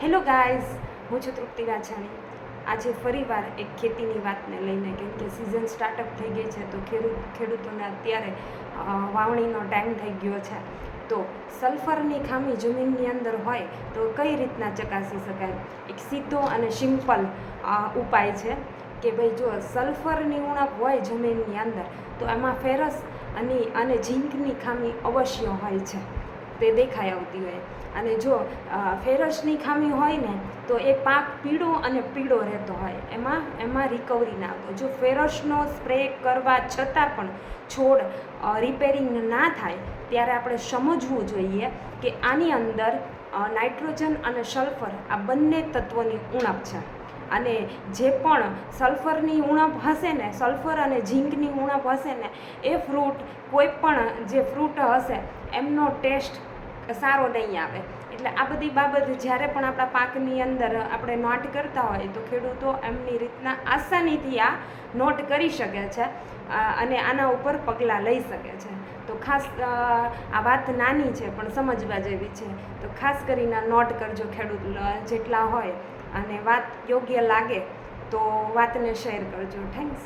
Hello guys હું છું તૃપ્તિ વાછાણી આજે ફરીવાર એક ખેતીની વાતને લઈને કેમ કે સિઝન સ્ટાર્ટઅપ થઈ ગઈ છે, તો ખેડૂત, ખેડૂતોને અત્યારે વાવણીનો ટાઈમ થઈ ગયો છે. તો સલ્ફરની ખામી જમીનની અંદર હોય, તો કઈ રીતના ચકાસી શકાય? એક સીધો અને સિમ્પલ ઉપાય છે કે ભાઈ જો સલ્ફરની ઉણપ હોય જમીનની અંદર, તો એમાં ફેરસ અને અને ઝીંકની ખામી અવશ્ય હોય છે. તે દેખાઈ આવતી હોય. અને જો ફેરસની ખામી હોય ને, તો એ પાક પીળો અને પીળો રહેતો હોય. એમાં એમાં રિકવરી ના આવતો જો ફેરસનો સ્પ્રે કરવા છતાં પણ છોડ રિપેરિંગ ના થાય, ત્યારે આપણે સમજવું જોઈએ કે આની અંદર નાઇટ્રોજન અને સલ્ફર આ બંને તત્વોની ઉણપ છે. અને જે પણ સલ્ફરની ઉણપ હશે ને, સલ્ફર અને ઝીંકની ઉણપ હશે ને, એ ફ્રૂટ, કોઈ પણ જે ફ્રૂટ હશે, એમનો ટેસ્ટ સારો નહીં આવે. એટલે આ બધી બાબત જ્યારે પણ આપણા પાકની અંદર આપણે નોટ કરતા હોય, તો ખેડૂતો એમની રીતના આસાનીથી આ નોટ કરી શકે છે અને આના ઉપર પગલાં લઈ શકે છે. તો ખાસ આ વાત નાની છે, પણ સમજવા જેવી છે. તો ખાસ કરીને નોટ કરજો ખેડૂત જેટલા હોય અને વાત યોગ્ય લાગે તો વાતને શેર કરજો. થેન્ક્સ